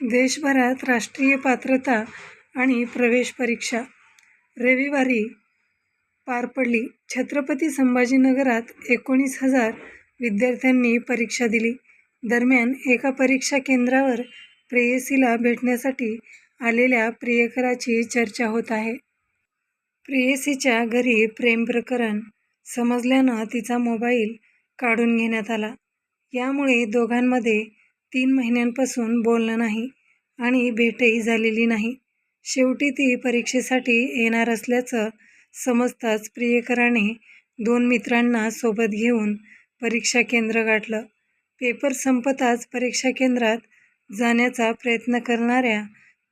देशभरात राष्ट्रीय पात्रता आणि प्रवेश परीक्षा रविवारी पार पडली. छत्रपती संभाजीनगरात एकोणीस हजार विद्यार्थ्यांनी परीक्षा दिली. दरम्यान, एका परीक्षा केंद्रावर प्रेयसीला भेटण्यासाठी आलेल्या प्रियकराची चर्चा होत आहे. प्रेयसीच्या घरी प्रेम प्रकरण समजल्यानं तिचा मोबाईल काढून घेण्यात आला. यामुळे दोघांमध्ये तीन महिन्यांपासून बोलणं नाही आणि भेटही झालेली नाही. शेवटी ती परीक्षेसाठी येणार असल्याचं समजताच प्रियकराने दोन मित्रांना सोबत घेऊन परीक्षा केंद्र गाठलं. पेपर संपताच परीक्षा केंद्रात जाण्याचा प्रयत्न करणाऱ्या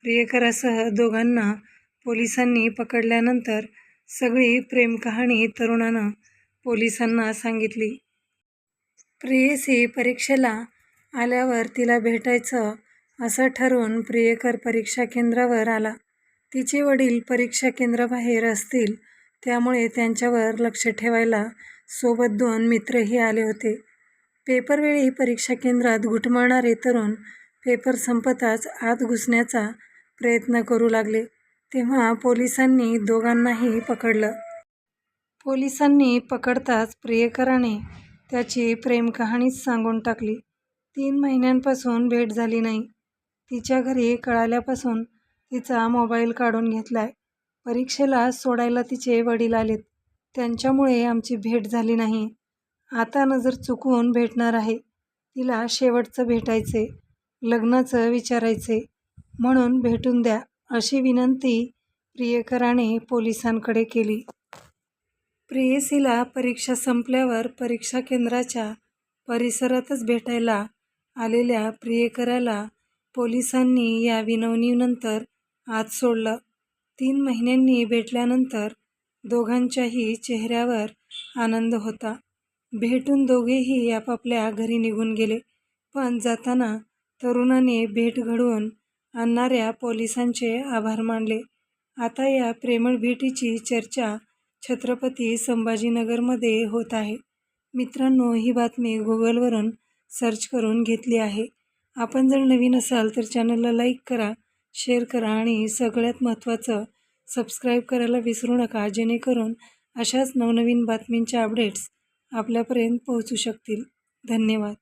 प्रियकरासह दोघांना पोलिसांनी पकडल्यानंतर सगळी प्रेमकहाणी तरुणानं पोलिसांना सांगितली. प्रेयसी परीक्षेला आल्यावर तिला भेटायचं असं ठरवून प्रियकर परीक्षा केंद्रावर आला. तिचे वडील परीक्षा केंद्राबाहेर असतील त्यामुळे त्यांच्यावर लक्ष ठेवायला सोबत दोन मित्रही आले होते. पेपरवेळी परीक्षा केंद्रात घुटमळणारे तरुण पेपर संपताच आत घुसण्याचा प्रयत्न करू लागले तेव्हा पोलिसांनी दोघांनाही पकडलं. पोलिसांनी पकडताच प्रियकराने त्याची प्रेमकहाणीच सांगून टाकली. तीन महिन्यांपासून भेट झाली नाही. तिच्या घरी कळाल्यापासून तिचा मोबाईल काढून घेतला आहे परीक्षेला सोडायला तिचे वडील आलेत. त्यांच्यामुळे आमची भेट झाली नाही आता नजर चुकून भेटणार आहे. तिला शेवटचं भेटायचे लग्नाचं विचारायचे म्हणून भेटून द्या अशी विनंती प्रियकराने पोलिसांकडे केली. प्रेयसीला परीक्षा संपल्यावर परीक्षा केंद्राच्या परिसरातच भेटायला आलेल्या प्रियकराला पोलिसांनी या विनवणीनंतर आत सोडलं. तीन महिन्यांनी भेटल्यानंतर दोघांच्याही चेहऱ्यावर आनंद होता. भेटून दोघेही आपापल्या घरी निघून गेले. पण जाताना तरुणाने भेट घडवून आणणाऱ्या पोलिसांचे आभार मानले. आता या प्रेमळ भेटीची चर्चा छत्रपती संभाजीनगरमध्ये होत आहे. मित्रांनो, ही बातमी गुगलवरून सर्च करून घेतली आहे. आपण जर नवीन असाल तर चॅनलला लाईक करा, शेअर करा आणि सगळ्यात महत्त्वाचं सबस्क्राईब करायला विसरू नका जेणेकरून अशाच नवनवीन बातमींच्या अपडेट्स आपल्यापर्यंत पोहोचू शकतील. धन्यवाद.